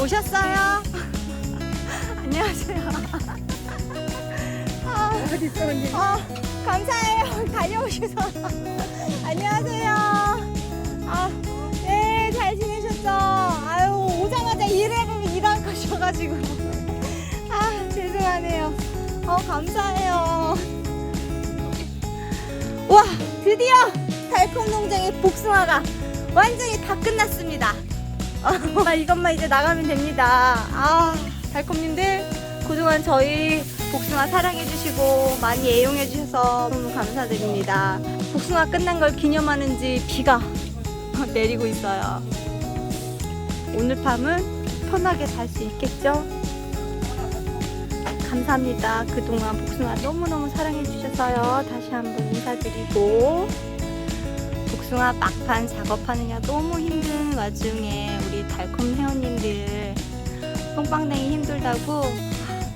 오셨어요? 안녕하세요. 아, 어디 있어 언니? 아, 감사해요. 달려오셔서. 안녕하세요. 아, 네, 잘 지내셨죠? 아유, 오자마자 일을 일한 거셔가지고. 아, 죄송하네요. 어, 감사해요. 와, 드디어 달콤 농장의 복숭아가 완전히 다 끝났습니다. 아, 이것만 이제 나가면 됩니다. 아, 달콤님들 그동안 저희 복숭아 사랑해주시고 많이 애용해주셔서 너무 감사드립니다. 복숭아 끝난 걸 기념하는지 비가 내리고 있어요. 오늘 밤은 편하게 잘 수 있겠죠? 감사합니다. 그동안 복숭아 너무너무 사랑해주셔서요. 다시 한번 인사드리고 복숭아 막판 작업하느냐 너무 힘든 와중에 달콤 회원님들 똥빵냉이 힘들다고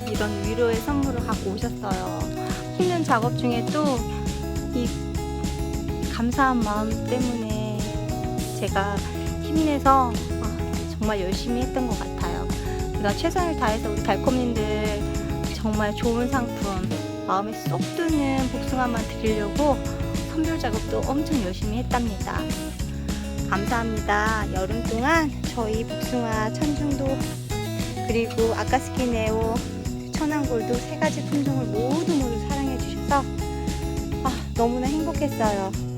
이런 위로의 선물을 갖고 오셨어요. 힘든 작업 중에 또 이 감사한 마음 때문에 제가 힘내서 아, 정말 열심히 했던 것 같아요. 제가 최선을 다해서 우리 달콤님들 정말 좋은 상품 마음에 쏙 드는 복숭아만 드리려고 선별 작업도 엄청 열심히 했답니다. 감사합니다. 여름 동안 저희 복숭아 천중도 그리고 아까스키 네오 천안골도 세 가지 품종을 모두 모두 사랑해 주셔서 아, 너무나 행복했어요.